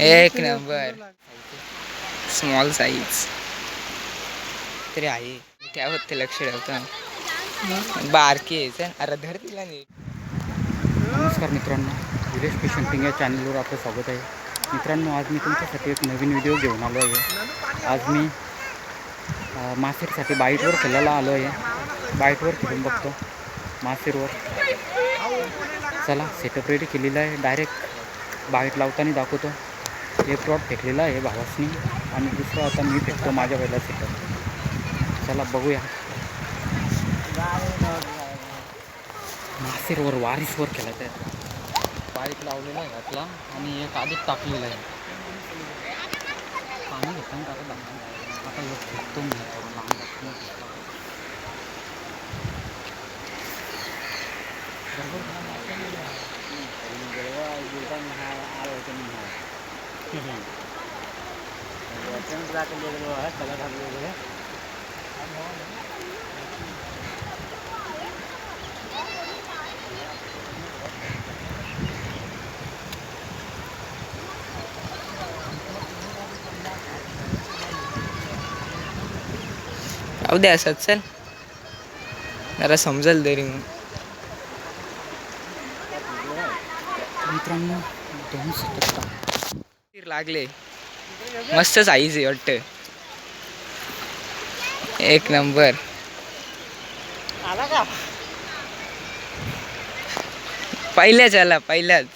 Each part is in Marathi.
एक नंबर. स्मॉल साईज तरी आहे. त्यावर ते लक्ष ठेवतं. बारकी आहे चल. अरे धर तिला नमस्कार मित्रांनो. विलेज फिश हंटिंग या चॅनलवर आपलं स्वागत आहे. मित्रांनो आज मी तुमच्यासाठी एक नवीन व्हिडिओ घेऊन आलो आहे. आज मी मासेरसाठी बाईटवर खेळायला आलो आहे. बाईटवर खेळून बघतो. मासेरवर. चला सेटअप रेडी केलेला आहे. डायरेक्ट बाहेर लावताना दाखवतो. एक रॉड फेकलेला आहे भावासनी. आणि दुसरा आता मी फेकतो माझ्या पहिला सेटअप चला बघूया. मासेरवर वारीसवर केला त्या. बाईक लावलेला आहे घातला. आणि एक आधीच टाकलेला आहे. पाणी घेतो टाकत आता एक फेकतो मी. थोडं लांब राहू दे असंच चल. जरा समजल तरी मग मित्रांनो दोन सेटअप लागले. मस्त साईज आहे वाटतं. एक नंबर आला का पहिल्याच आला पहिल्याच.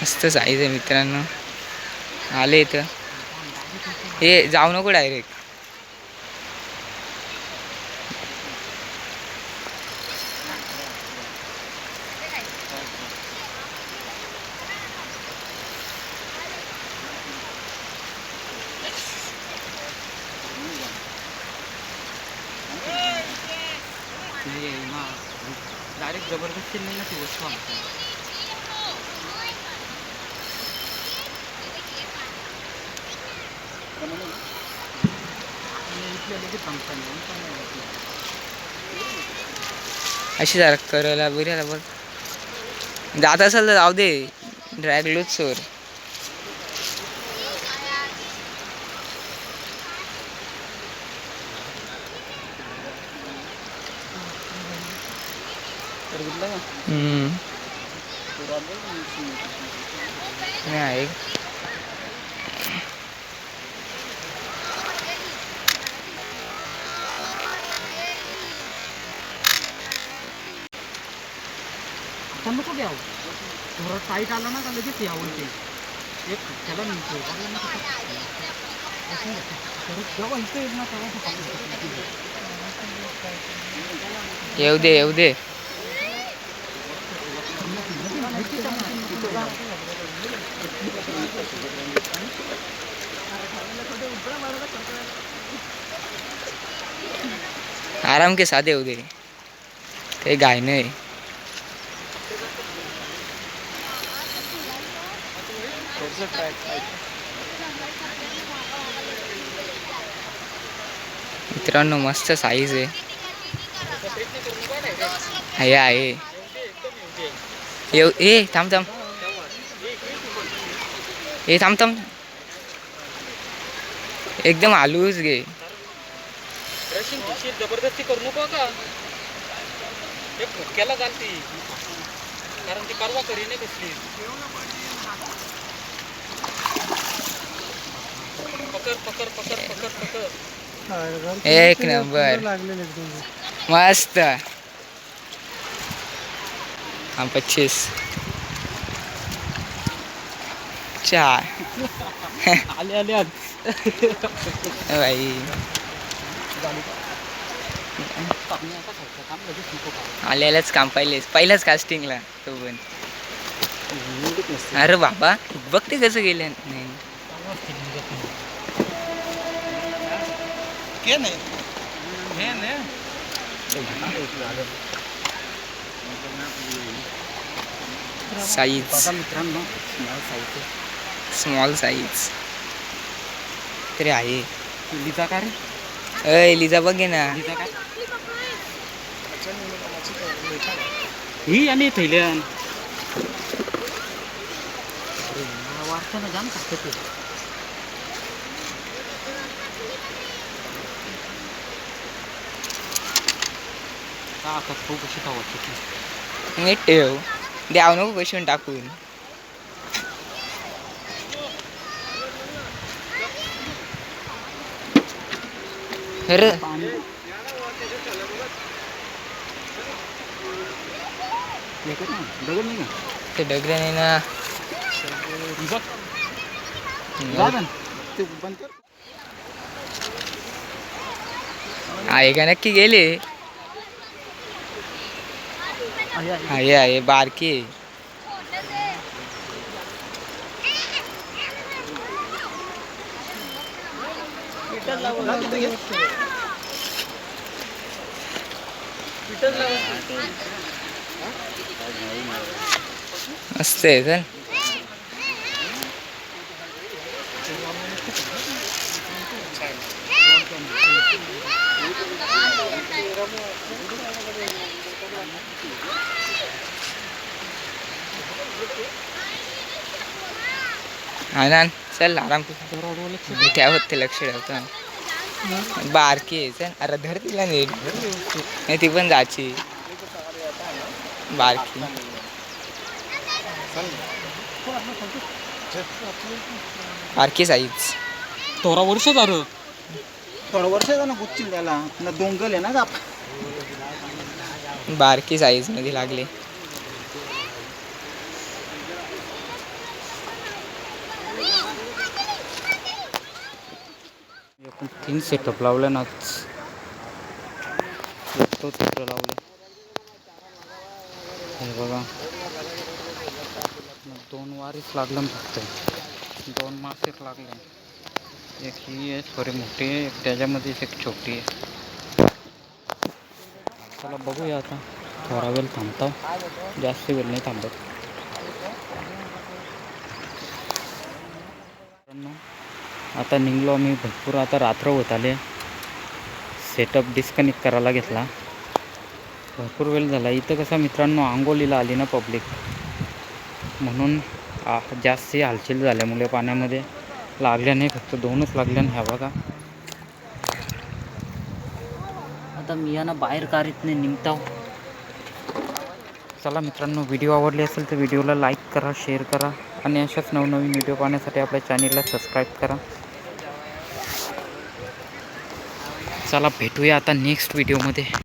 मस्त साईज आहे मित्रांनो. आले इथं. हे जाऊ नको डायरेक्ट डायरेक्ट जबरदस्ती नाही ना ती वस्तू आणतो इथल्या लगेच सांगता नाही, पण नाही वाटलं. अशी जरा करायला बघायला बघ. जात असेल तर जाऊ दे. ड्रॅगलोच सोर नाही. का? नको घ्यावं. थोडं टाईट आला ना का लगेच यावं ते. एक त्याला मिळतो जेव्हा इथं येईल ना तेव्हा ते येऊ दे येऊ दे. आराम के साथ येऊ दे. काही गाय नाही मित्रांनो मस्त साईज आहे. आहे आहे. येऊ ए थांब थांब. ए थांब थांब. एकदम आलूच घे. जबरदस्ती करू नको का? एक फुटक्याला घालती. कारण ती परवा करी नाही कसली. पकड पकड पकड पकड पकड. एक नंबर. मस्त. हा पच्चीस. चार. आले आले आले. भाई खायचं काम पहिलेच पहिल्याच कास्टिंगला तो पण. अरे बाबा बघ ते कसं गेले. नाही साईज बघा मित्रांनो small size. आहे. स्मॉल साईज तरी आहे लिजा का रे अय लिजा बघे ना लिजा का ही आणि थैल्यान वाटतं ना जाम टाकत आता खूप अशी खावायची नीट ठेव. द्याव नको कशी टाकून. येतात ना दगड नाही ते ना. ते आहे का नक्की गेले? आहे, आहे. आहे आहे बारकी आहे. मस्त आहे चल आनंद चल आराम त्यावर ते लक्ष ठेवतो बारकी आहे चल. अरे धर तिला नीट. नाही ती पण जाची बारकी. बारकी साईज. थोडा वर्ष झालं. थोडा वर्ष झालं गुच्ची त्याला ना डोंगल आहे ना का बारकी साईजमध्ये लागले. तीन सेटअप लावले ना तो चित्र लावले. हे बघा. दोन वारीच लागलं फक्त. दोन मासेच लागले. एक ही आहे थोडी मोठी आहे एक त्याच्यामध्येच एक छोटी आहे. चला बघूया आता. थोडा वेळ थांबतो. जास्त वेळ नाही थांबत. आता निघलो आम्ही भरपूर. आता रात्र होत आले. सेटअप डिस्कनेक्ट करायला घेतला. भरपूर वेळ झाला. इथं कसं मित्रांनो आंघोलीला आली ना पब्लिक म्हणून आ जास्त हालचाल झाल्यामुळे पाण्यामध्ये लागल्या नाही. फक्त दोनच लागल्या ह्या बघा. आता मी यांना बाहेर कारीतने निघतो. चला मित्रांनो व्हिडिओ आवडली असेल तर व्हिडिओला लाईक करा शेअर करा आणि अशाच नवनवीन व्हिडिओ पाहण्यासाठी आपल्या चॅनेलला सबस्क्राईब करा. चला भेटूया आता नेक्स्ट व्हिडिओमध्ये